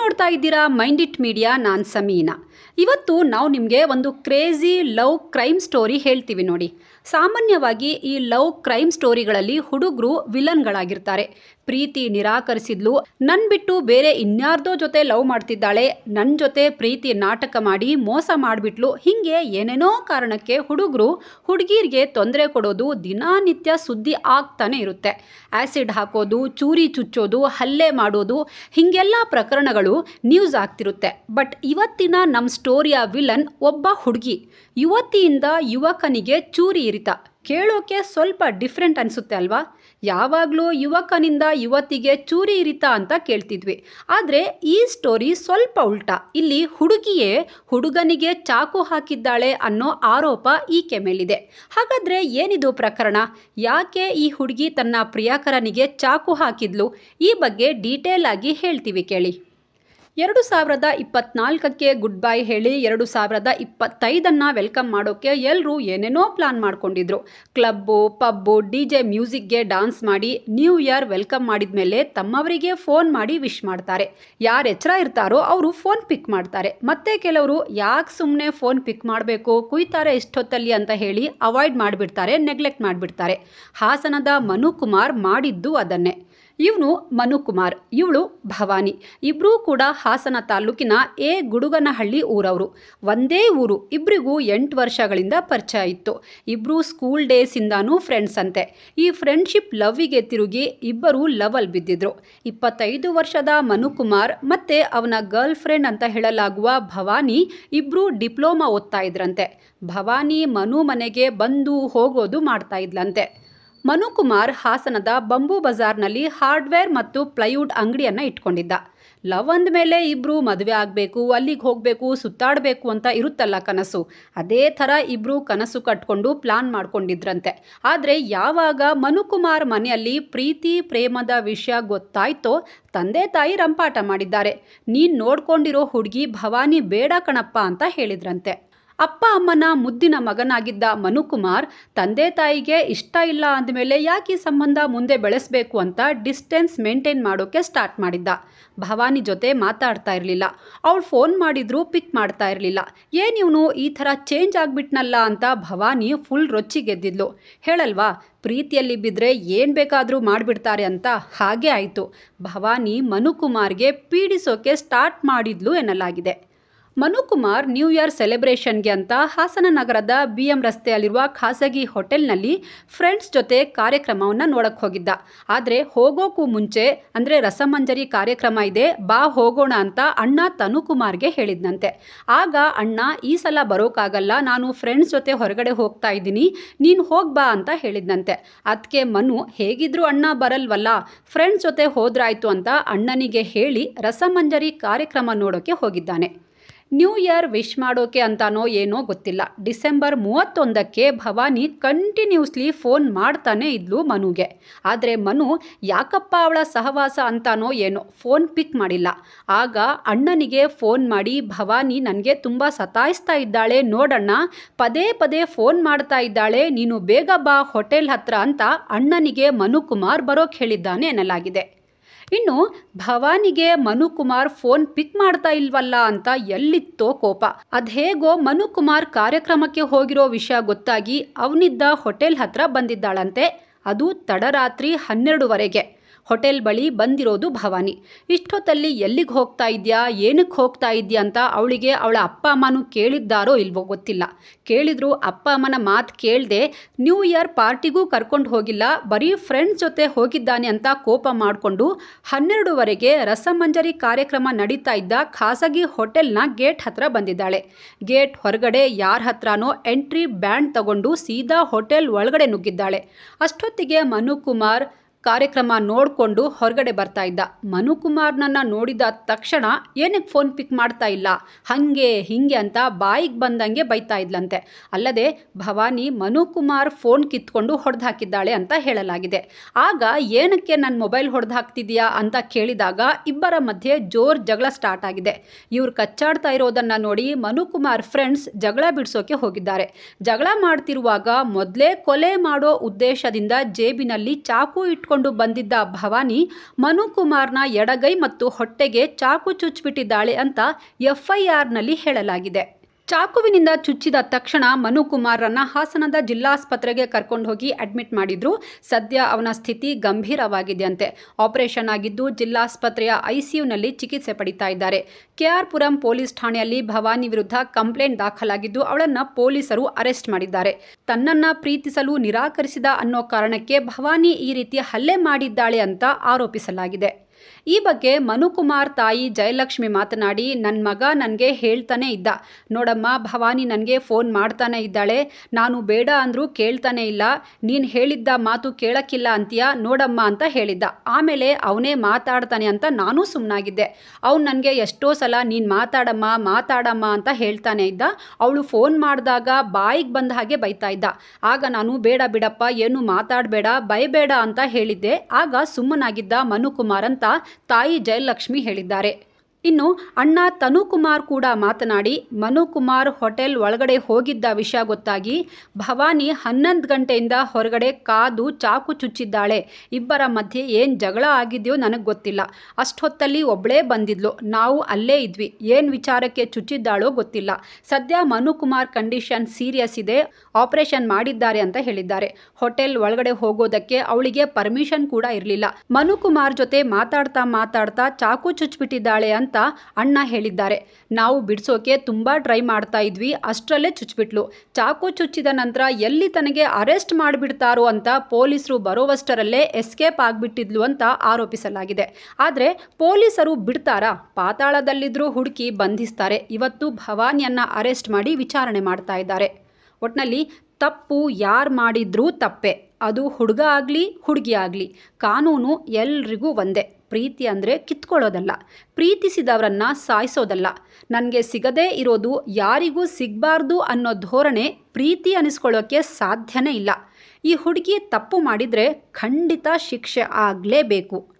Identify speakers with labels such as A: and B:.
A: ನೋಡ್ತಾ ಇದ್ದೀರಾ? Mind it media, ನಾನ್ ಸಮೀನಾ. ಇವತ್ತು ನಾವು ನಿಮಗೆ ಒಂದು ಕ್ರೇಜಿ ಲವ್ ಕ್ರೈಮ್ ಸ್ಟೋರಿ ಹೇಳ್ತೀವಿ ನೋಡಿ. ಸಾಮಾನ್ಯವಾಗಿ ಈ ಲವ್ ಕ್ರೈಮ್ ಸ್ಟೋರಿಗಳಲ್ಲಿ ಹುಡುಗರು ವಿಲನ್ಗಳಾಗಿರ್ತಾರೆ. ಪ್ರೀತಿ ನಿರಾಕರಿಸಿದ್ಲು. ನನ್ನ ಬಿಟ್ಟು ಬೇರೆ ಇನ್ಯಾರ್ದೋ ಜೊತೆ ಲವ್ ಮಾಡ್ತಿದ್ದಾಳೆ. ನನ್ನ ಜೊತೆ ಪ್ರೀತಿ ನಾಟಕ ಮಾಡಿ ಮೋಸ ಮಾಡಿಬಿಟ್ಲು. ಹಿಂಗೆ ಏನೇನೋ ಕಾರಣಕ್ಕೆ ಹುಡುಗರು ಹುಡುಗಿರಿಗೆ ತೊಂದರೆ ಕೊಡೋದು ದಿನನಿತ್ಯ ಸುದ್ದಿ ಆಗ್ತಾನೆ ಇರುತ್ತೆ. ಆ್ಯಸಿಡ್ ಹಾಕೋದು, ಚೂರಿ ಚುಚ್ಚೋದು, ಹಲ್ಲೆ ಮಾಡೋದು, ಹೀಗೆಲ್ಲ ಪ್ರಕರಣಗಳು ನ್ಯೂಸ್ ಆಗ್ತಿರುತ್ತೆ. ಬಟ್ ಇವತ್ತಿನ ನಮ್ಮ ಸ್ಟೋರಿಯ ವಿಲನ್ ಒಬ್ಬ ಹುಡುಗಿ. ಯುವತಿಯಿಂದ ಯುವಕನಿಗೆ ಚೂರಿ ಇರಿತ. ಕೇಳೋಕೆ ಸ್ವಲ್ಪ ಡಿಫ್ರೆಂಟ್ ಅನಿಸುತ್ತೆ ಅಲ್ವಾ? ಯಾವಾಗಲೂ ಯುವಕನಿಂದ ಯುವತಿಗೆ ಚೂರಿ ಇರಿತ ಅಂತ ಕೇಳ್ತಿದ್ವಿ. ಆದರೆ ಈ ಸ್ಟೋರಿ ಸ್ವಲ್ಪ ಉಲ್ಟಾ. ಇಲ್ಲಿ ಹುಡುಗಿಯೇ ಹುಡುಗನಿಗೆ ಚಾಕು ಹಾಕಿದ್ದಾಳೆ ಅನ್ನೋ ಆರೋಪ ಈಕೆ ಮೇಲಿದೆ. ಹಾಗಾದರೆ ಏನಿದು ಪ್ರಕರಣ? ಯಾಕೆ ಈ ಹುಡುಗಿ ತನ್ನ ಪ್ರಿಯಕರನಿಗೆ ಚಾಕು ಹಾಕಿದ್ಲು? ಈ ಬಗ್ಗೆ ಡೀಟೇಲ್ ಆಗಿ ಹೇಳ್ತೀವಿ ಕೇಳಿ. ಎರಡು ಸಾವಿರದ ಇಪ್ಪತ್ನಾಲ್ಕಕ್ಕೆ ಗುಡ್ ಬೈ ಹೇಳಿ ಎರಡು ಸಾವಿರದ ಇಪ್ಪತ್ತೈದನ್ನು ವೆಲ್ಕಮ್ ಮಾಡೋಕ್ಕೆ ಎಲ್ಲರೂ ಏನೇನೋ ಪ್ಲಾನ್ ಮಾಡ್ಕೊಂಡಿದ್ರು. ಕ್ಲಬ್ಬು, ಪಬ್ಬು, ಡಿ ಜೆ ಮ್ಯೂಸಿಕ್ಗೆ ಡಾನ್ಸ್ ಮಾಡಿ ನ್ಯೂ ಇಯರ್ ವೆಲ್ಕಮ್ ಮಾಡಿದ ಮೇಲೆ ತಮ್ಮವರಿಗೆ ಫೋನ್ ಮಾಡಿ ವಿಶ್ ಮಾಡ್ತಾರೆ. ಯಾರು ಎಚ್ಚರ ಇರ್ತಾರೋ ಅವರು ಫೋನ್ ಪಿಕ್ ಮಾಡ್ತಾರೆ. ಮತ್ತೆ ಕೆಲವರು ಯಾಕೆ ಸುಮ್ಮನೆ ಫೋನ್ ಪಿಕ್ ಮಾಡಬೇಕು, ಕುಯ್ತಾರೆ ಇಷ್ಟೊತ್ತಲ್ಲಿ ಅಂತ ಹೇಳಿ ಅವಾಯ್ಡ್ ಮಾಡಿಬಿಡ್ತಾರೆ, ನೆಗ್ಲೆಕ್ಟ್ ಮಾಡಿಬಿಡ್ತಾರೆ. ಹಾಸನದ ಮನುಕುಮಾರ್ ಮಾಡಿದ್ದು ಅದನ್ನೇ. ಇವನು ಮನುಕುಮಾರ್, ಇವಳು ಭವಾನಿ. ಇಬ್ಬರೂ ಕೂಡ ಹಾಸನ ತಾಲೂಕಿನ ಎ. ಗುಡುಗನಹಳ್ಳಿ ಊರವರು. ಒಂದೇ ಊರು ಇಬ್ಬರಿಗೂ ಎಂಟು ವರ್ಷಗಳಿಂದ ಪರಿಚಯ ಇತ್ತು. ಇಬ್ಬರೂ ಸ್ಕೂಲ್ ಡೇಸಿಂದಾನೂ ಫ್ರೆಂಡ್ಸ್ ಅಂತೆ. ಈ ಫ್ರೆಂಡ್ಶಿಪ್ ಲವ್ವಿಗೆ ತಿರುಗಿ ಇಬ್ಬರು ಲವಲ್ ಬಿದ್ದಿದ್ರು. ಇಪ್ಪತ್ತೈದು ವರ್ಷದ ಮನುಕುಮಾರ್ ಮತ್ತೆ ಅವನ ಗರ್ಲ್ ಫ್ರೆಂಡ್ ಅಂತ ಹೇಳಲಾಗುವ ಭವಾನಿ ಇಬ್ಬರೂ ಡಿಪ್ಲೊಮಾ ಓದ್ತಾ ಇದ್ರಂತೆ. ಭವಾನಿ ಮನು ಮನೆಗೆ ಬಂದು ಹೋಗೋದು ಮಾಡ್ತಾ ಇದ್ಲಂತೆ. ಮನುಕುಮಾರ್ ಹಾಸನದ ಬಂಬೂ ಬಜಾರ್ನಲ್ಲಿ ಹಾರ್ಡ್ವೇರ್ ಮತ್ತು ಪ್ಲೈವುಡ್ ಅಂಗಡಿಯನ್ನು ಇಟ್ಕೊಂಡಿದ್ದ. ಲವ್ ಅಂದಮೇಲೆ ಇಬ್ಬರು ಮದುವೆ ಆಗಬೇಕು, ಅಲ್ಲಿಗೆ ಹೋಗಬೇಕು, ಸುತ್ತಾಡಬೇಕು ಅಂತ ಇರುತ್ತಲ್ಲ ಕನಸು. ಅದೇ ಥರ ಇಬ್ಬರು ಕನಸು ಕಟ್ಕೊಂಡು ಪ್ಲಾನ್ ಮಾಡ್ಕೊಂಡಿದ್ರಂತೆ. ಆದರೆ ಯಾವಾಗ ಮನುಕುಮಾರ್ ಮನೆಯಲ್ಲಿ ಪ್ರೀತಿ, ಪ್ರೇಮದ ವಿಷಯ ಗೊತ್ತಾಯ್ತೋ ತಂದೆ ತಾಯಿ ರಂಪಾಟ ಮಾಡಿದ್ದಾರೆ. ನೀನು ನೋಡ್ಕೊಂಡಿರೋ ಹುಡುಗಿ ಭವಾನಿ ಬೇಡ ಕಣಪ್ಪ ಅಂತ ಹೇಳಿದ್ರಂತೆ. ಅಪ್ಪ ಅಮ್ಮನ ಮುದ್ದಿನ ಮಗನಾಗಿದ್ದ ಮನುಕುಮಾರ್ ತಂದೆ ತಾಯಿಗೆ ಇಷ್ಟ ಇಲ್ಲ ಅಂದಮೇಲೆ ಯಾಕೆ ಸಂಬಂಧ ಮುಂದೆ ಬೆಳೆಸಬೇಕು ಅಂತ ಡಿಸ್ಟೆನ್ಸ್ ಮೇಂಟೈನ್ ಮಾಡೋಕ್ಕೆ ಸ್ಟಾರ್ಟ್ ಮಾಡಿದ್ದ. ಭವಾನಿ ಜೊತೆ ಮಾತಾಡ್ತಾ ಇರಲಿಲ್ಲ. ಅವಳು ಫೋನ್ ಮಾಡಿದ್ರು ಪಿಕ್ ಮಾಡ್ತಾ ಇರಲಿಲ್ಲ. ಏನಿವನು ಈ ಥರ ಚೇಂಜ್ ಆಗಿಬಿಟ್ನಲ್ಲ ಅಂತ ಭವಾನಿ ಫುಲ್ ರೊಚ್ಚಿಗೆದ್ದಿದ್ಲು. ಹೇಳಲ್ವಾ, ಪ್ರೀತಿಯಲ್ಲಿ ಬಿದ್ದರೆ ಏನು ಬೇಕಾದರೂ ಮಾಡಿಬಿಡ್ತಾರೆ ಅಂತ ಹಾಗೆ ಆಯಿತು. ಭವಾನಿ ಮನುಕುಮಾರ್ಗೆ ಪೀಡಿಸೋಕೆ ಸ್ಟಾರ್ಟ್ ಮಾಡಿದ್ಲು ಎನ್ನಲಾಗಿದೆ. ಮನುಕುಮಾರ್ ನ್ಯೂ ಇಯರ್ ಸೆಲೆಬ್ರೇಷನ್ಗೆ ಅಂತ ಹಾಸನ ನಗರದ ಬಿ ಎಂ ರಸ್ತೆಯಲ್ಲಿರುವ ಖಾಸಗಿ ಹೋಟೆಲ್ನಲ್ಲಿ ಫ್ರೆಂಡ್ಸ್ ಜೊತೆ ಕಾರ್ಯಕ್ರಮವನ್ನು ನೋಡಕ್ಕೆ ಹೋಗಿದ್ದ. ಆದರೆ ಹೋಗೋಕ್ಕೂ ಮುಂಚೆ, ಅಂದರೆ ರಸಮಂಜರಿ ಕಾರ್ಯಕ್ರಮ ಇದೆ, ಬಾ ಹೋಗೋಣ ಅಂತ ಅಣ್ಣ ತನುಕುಮಾರ್ಗೆ ಹೇಳಿದ್ನಂತೆ. ಆಗ ಅಣ್ಣ, ಈ ಸಲ ಬರೋಕ್ಕಾಗಲ್ಲ ನಾನು ಫ್ರೆಂಡ್ಸ್ ಜೊತೆ ಹೊರಗಡೆ ಹೋಗ್ತಾ ಇದ್ದೀನಿ, ನೀನು ಹೋಗ್ಬಾ ಅಂತ ಹೇಳಿದ್ನಂತೆ. ಅದಕ್ಕೆ ಮನು, ಹೇಗಿದ್ರು ಅಣ್ಣ ಬರಲ್ವಲ್ಲ, ಫ್ರೆಂಡ್ಸ್ ಜೊತೆ ಹೋದ್ರಾಯ್ತು ಅಂತ ಅಣ್ಣನಿಗೆ ಹೇಳಿ ರಸಮಂಜರಿ ಕಾರ್ಯಕ್ರಮ ನೋಡೋಕ್ಕೆ ಹೋಗಿದ್ದಾನೆ. ನ್ಯೂ ಇಯರ್ ವಿಶ್ ಮಾಡೋಕೆ ಅಂತಾನೋ ಏನೋ ಗೊತ್ತಿಲ್ಲ. ಡಿಸೆಂಬರ್ ಮೂವತ್ತೊಂದಕ್ಕೆ ಭವಾನಿ ಕಂಟಿನ್ಯೂಸ್ಲಿ ಫೋನ್ ಮಾಡ್ತಾನೆ ಇದ್ಲು ಮನುಗೆ. ಆದರೆ ಮನು, ಯಾಕಪ್ಪ ಅವಳ ಸಹವಾಸ ಅಂತಾನೋ ಏನೋ? ಫೋನ್ ಪಿಕ್ ಮಾಡಿಲ್ಲ. ಆಗ ಅಣ್ಣನಿಗೆ ಫೋನ್ ಮಾಡಿ, ಭವಾನಿ ನನಗೆ ತುಂಬ ಸತಾಯಿಸ್ತಾ ಇದ್ದಾಳೆ, ನೋಡಣ್ಣ. ಪದೇ ಪದೇ ಫೋನ್ ಮಾಡ್ತಾ ಇದ್ದಾಳೆ. ನೀನು ಬೇಗ ಬಾ ಹೋಟೆಲ್ ಹತ್ರ ಅಂತ ಅಣ್ಣನಿಗೆ ಮನುಕುಮಾರ್ ಬರೋಕ್ಕೆ ಹೇಳಿದ್ದಾನೆ ಎನ್ನಲಾಗಿದೆ ಇನ್ನು ಭವಾನಿಗೆ ಮನುಕುಮಾರ್ ಫೋನ್ ಪಿಕ್ ಮಾಡ್ತಾ ಇಲ್ವಲ್ಲ ಅಂತ ಎಲ್ಲಿತ್ತೋ ಕೋಪ. ಅದ್ಹೇಗೋ ಮನುಕುಮಾರ್ ಕಾರ್ಯಕ್ರಮಕ್ಕೆ ಹೋಗಿರೋ ವಿಷಯ ಗೊತ್ತಾಗಿ ಅವನಿದ್ದ ಹೋಟೆಲ್ ಹತ್ರ ಬಂದಿದ್ದಾಳಂತೆ. ಅದು ತಡರಾತ್ರಿ ಹನ್ನೆರಡುವರೆಗೆ. ಹೋಟೆಲ್ ಬಳಿ ಬಂದಿರೋದು ಭವಾನಿ. ಇಷ್ಟೊತ್ತಲ್ಲಿ ಎಲ್ಲಿಗೆ ಹೋಗ್ತಾ ಇದೆಯಾ? ಏನಕ್ಕೆ ಹೋಗ್ತಾ ಇದೆಯಾ ಅಂತ ಅವಳಿಗೆ ಅವಳ ಅಪ್ಪ ಅಮ್ಮನೂ ಕೇಳಿದ್ದಾರೋ ಇಲ್ವೋ ಗೊತ್ತಿಲ್ಲ. ಕೇಳಿದ್ರು, ಅಪ್ಪ ಅಮ್ಮನ ಮಾತು ಕೇಳದೆ, ನ್ಯೂ ಇಯರ್ ಪಾರ್ಟಿಗೂ ಕರ್ಕೊಂಡು ಹೋಗಿಲ್ಲ, ಬರೀ ಫ್ರೆಂಡ್ಸ್ ಜೊತೆ ಹೋಗಿದ್ದಾನೆ ಅಂತ ಕೋಪ ಮಾಡಿಕೊಂಡು ಹನ್ನೆರಡುವರೆಗೆ ರಸಮಂಜರಿ ಕಾರ್ಯಕ್ರಮ ನಡೀತಾ ಇದ್ದ ಖಾಸಗಿ ಹೋಟೆಲ್ನ ಗೇಟ್ ಹತ್ರ ಬಂದಿದ್ದಾಳೆ. ಗೇಟ್ ಹೊರಗಡೆ ಯಾರ ಹತ್ರನೋ ಎಂಟ್ರಿ ಬ್ಯಾಂಡ್ ತಗೊಂಡು ಸೀದಾ ಹೋಟೆಲ್ ಒಳಗಡೆ ನುಗ್ಗಿದ್ದಾಳೆ. ಅಷ್ಟೊತ್ತಿಗೆ ಮನುಕುಮಾರ್ ಕಾರ್ಯಕ್ರಮ ನೋಡಿಕೊಂಡು ಹೊರಗಡೆ ಬರ್ತಾ ಇದ್ದ. ಮನುಕುಮಾರ್ನನ್ನ ನೋಡಿದ ತಕ್ಷಣ ಏನಕ್ಕೆ ಫೋನ್ ಪಿಕ್ ಮಾಡ್ತಾ ಇಲ್ಲ? ಹಾಗೆ ಹಿಂಗೆ ಅಂತ ಬಾಯಿಗೆ ಬಂದಂಗೆ ಬೈತಾ ಇದ್ಲಂತೆ. ಅಲ್ಲದೆ, ಭವಾನಿ, ಮನುಕುಮಾರ್ ಫೋನ್ ಕಿತ್ಕೊಂಡು ಹೊಡೆದು ಹಾಕಿದ್ದಾಳೆ ಅಂತ ಹೇಳಲಾಗಿದೆ. ಆಗ ಏನಕ್ಕೆ ನನ್ನ ಮೊಬೈಲ್ ಹೊಡೆದು ಅಂತ ಕೇಳಿದಾಗ ಇಬ್ಬರ ಮಧ್ಯೆ ಜೋರ್ ಜಗಳ ಸ್ಟಾರ್ಟ್ ಆಗಿದೆ. ಇವ್ರು ಕಚ್ಚಾಡ್ತಾ ಇರೋದನ್ನು ನೋಡಿ ಮನುಕುಮಾರ್ ಫ್ರೆಂಡ್ಸ್ ಜಗಳ ಬಿಡಿಸೋಕೆ ಹೋಗಿದ್ದಾರೆ. ಜಗಳ ಮಾಡ್ತಿರುವಾಗ ಮೊದಲೇ ಕೊಲೆ ಮಾಡೋ ಉದ್ದೇಶದಿಂದ ಜೇಬಿನಲ್ಲಿ ಚಾಕು ಇಟ್ಕೊಂಡು ಇಟ್ಕೊಂಡು ಬಂದಿದ್ದ ಭವಾನಿ ಮನುಕುಮಾರ್ನ ಎಡಗೈ ಮತ್ತು ಹೊಟ್ಟೆಗೆ ಚಾಕು ಚುಚ್ಚಿಬಿಟ್ಟಿದ್ದಾಳೆ ಅಂತ ಎಫ್ಐಆರ್ನಲ್ಲಿ ಹೇಳಲಾಗಿದೆ. ಚಾಕುವಿನಿಂದ ಚುಚ್ಚಿದ ತಕ್ಷಣ ಮನುಕುಮಾರನ್ನ ಹಾಸನದ ಜಿಲ್ಲಾಸ್ಪತ್ರೆಗೆ ಕರ್ಕೊಂಡು ಹೋಗಿ ಅಡ್ಮಿಟ್ ಮಾಡಿದ್ರು. ಸದ್ಯ ಅವನ ಸ್ಥಿತಿ ಗಂಭೀರವಾಗಿದೆಯಂತೆ. ಆಪರೇಷನ್ ಆಗಿದ್ದು ಜಿಲ್ಲಾಸ್ಪತ್ರೆಯ ಐಸಿಯುನಲ್ಲಿ ಚಿಕಿತ್ಸೆ ಪಡಿತಾ ಇದ್ದಾರೆ. ಕೆಆರ್ಪುರಂ ಪೊಲೀಸ್ ಠಾಣೆಯಲ್ಲಿ ಭವಾನಿ ವಿರುದ್ಧ ಕಂಪ್ಲೇಂಟ್ ದಾಖಲಾಗಿದ್ದು ಅವಳನ್ನ ಪೊಲೀಸರು ಅರೆಸ್ಟ್ ಮಾಡಿದ್ದಾರೆ. ತನ್ನನ್ನ ಪ್ರೀತಿಸಲು ನಿರಾಕರಿಸಿದ ಅನ್ನೋ ಕಾರಣಕ್ಕೆ ಭವಾನಿ ಈ ರೀತಿ ಹಲ್ಲೆ ಮಾಡಿದ್ದಾಳೆ ಅಂತ ಆರೋಪಿಸಲಾಗಿದೆ. ಈ ಬಗ್ಗೆ ಮನುಕುಮಾರ್ ತಾಯಿ ಜಯಲಕ್ಷ್ಮಿ ಮಾತನಾಡಿ ನನ್ನ ಮಗ ನನಗೆ ಹೇಳ್ತಾನೆ ಇದ್ದ. ನೋಡಮ್ಮ, ಭವಾನಿ ನನಗೆ ಫೋನ್ ಮಾಡ್ತಾನೆ ಇದ್ದಾಳೆ. ನಾನು ಬೇಡ ಅಂದರೂ ಕೇಳ್ತಾನೆ ಇಲ್ಲ. ನೀನು ಹೇಳಿದ್ದ ಮಾತು ಕೇಳಕ್ಕಿಲ್ಲ ಅಂತೀಯ? ನೋಡಮ್ಮ ಅಂತ ಹೇಳಿದ್ದ. ಆಮೇಲೆ ಅವನೇ ಮಾತಾಡ್ತಾನೆ ಅಂತ ನಾನು ಸುಮ್ಮನಾಗಿದ್ದೆ ಅವ್ನು ನನಗೆ ಎಷ್ಟೋ ಸಲ, ನೀನು ಮಾತಾಡಮ್ಮ ಮಾತಾಡಮ್ಮ ಅಂತ ಹೇಳ್ತಾನೆ ಇದ್ದ. ಅವಳು ಫೋನ್ ಮಾಡಿದಾಗ ಬಾಯಿಗೆ ಬಂದ ಹಾಗೆ ಬೈತಾ ಇದ್ದ. ಆಗ ನಾನು, ಬೇಡ ಬಿಡಪ್ಪ, ಏನು ಮಾತಾಡಬೇಡ, ಬೈಬೇಡ ಅಂತ ಹೇಳಿದ್ದೆ. ಆಗ ಸುಮ್ಮನಾಗಿದ್ದ ಮನುಕುಮಾರ್ ಅಂತ ತಾಯಿ ಜಯಲಕ್ಷ್ಮಿ ಹೇಳಿದ್ದಾರೆ. ಇನ್ನು ಅಣ್ಣ ತನುಕುಮಾರ್ ಕೂಡ ಮಾತನಾಡಿ, ಮನುಕುಮಾರ್ ಹೋಟೆಲ್ ಒಳಗಡೆ ಹೋಗಿದ್ದ ವಿಷಯ ಗೊತ್ತಾಗಿ, ಭವಾನಿ ಹನ್ನೊಂದು ಗಂಟೆಯಿಂದ ಹೊರಗಡೆ ಕಾದು ಚಾಕು ಚುಚ್ಚಿದ್ದಾಳೆ. ಇಬ್ಬರ ಮಧ್ಯೆ ಏನು ಜಗಳ ಆಗಿದೆಯೋ ನನಗೆ ಗೊತ್ತಿಲ್ಲ. ಅಷ್ಟೊತ್ತಲ್ಲಿ ಒಬ್ಬಳೇ ಬಂದಿದ್ಲು. ನಾವು ಅಲ್ಲೇ ಇದ್ವಿ. ಏನು ವಿಚಾರಕ್ಕೆ ಚುಚ್ಚಿದ್ದಾಳೋ ಗೊತ್ತಿಲ್ಲ. ಸದ್ಯ ಮನುಕುಮಾರ್ ಕಂಡೀಷನ್ ಸೀರಿಯಸ್ ಇದೆ. ಆಪರೇಷನ್ ಮಾಡಿದ್ದಾರೆ ಅಂತ ಹೇಳಿದ್ದಾರೆ. ಹೋಟೆಲ್ ಒಳಗಡೆ ಹೋಗೋದಕ್ಕೆ ಅವಳಿಗೆ ಪರ್ಮಿಷನ್ ಕೂಡ ಇರಲಿಲ್ಲ. ಮನುಕುಮಾರ್ ಜೊತೆ ಮಾತಾಡ್ತಾ ಮಾತಾಡ್ತಾ ಚಾಕು ಚುಚ್ಚಿಬಿಟ್ಟಿದ್ದಾಳೆ ಅಂತ ಅಣ್ಣ ಹೇಳಿದ್ದಾರೆ. ನಾವು ಬಿಡಿಸೋಕೆ ತುಂಬ ಟ್ರೈ ಮಾಡ್ತಾ ಇದ್ವಿ, ಅಷ್ಟರಲ್ಲೇ ಚುಚ್ಚಿಬಿಟ್ಲು ಚಾಕು ಚುಚ್ಚಿದ ನಂತರ ಎಲ್ಲಿ ತನಗೆ ಅರೆಸ್ಟ್ ಮಾಡಿಬಿಡ್ತಾರೋ ಅಂತ ಪೊಲೀಸರು ಬರೋವಷ್ಟರಲ್ಲೇ ಎಸ್ಕೇಪ್ ಆಗಿಬಿಟ್ಟಿದ್ಲು ಅಂತ ಆರೋಪಿಸಲಾಗಿದೆ. ಆದರೆ ಪೊಲೀಸರು ಬಿಡ್ತಾರಾ? ಪಾತಾಳದಲ್ಲಿದ್ದರೂ ಹುಡುಕಿ ಬಂಧಿಸ್ತಾರೆ. ಇವತ್ತು ಭವಾನಿಯನ್ನ ಅರೆಸ್ಟ್ ಮಾಡಿ ವಿಚಾರಣೆ ಮಾಡ್ತಾ ಇದ್ದಾರೆ. ಒಟ್ನಲ್ಲಿ ತಪ್ಪು ಯಾರು ಮಾಡಿದ್ರೂ ತಪ್ಪೆ. ಅದು ಹುಡುಗ ಆಗಲಿ, ಹುಡುಗಿ ಆಗಲಿ. ಕಾನೂನು ಎಲ್ರಿಗೂ ಒಂದೇ. ಪ್ರೀತಿ ಅಂದರೆ ಕಿತ್ಕೊಳ್ಳೋದಲ್ಲ. ಪ್ರೀತಿಸಿದವರನ್ನು ಸಾಯಿಸೋದಲ್ಲ. ನನಗೆ ಸಿಗದೇ ಇರೋದು, ಯಾರಿಗೂ ಸಿಗಬಾರ್ದು ಅನ್ನೋ ಧೋರಣೆ ಪ್ರೀತಿ ಅನಿಸ್ಕೊಳ್ಳೋಕ್ಕೆ ಸಾಧ್ಯನೇ ಇಲ್ಲ. ಈ ಹುಡುಗಿ ತಪ್ಪು ಮಾಡಿದರೆ ಖಂಡಿತ ಶಿಕ್ಷೆ ಆಗಲೇಬೇಕು.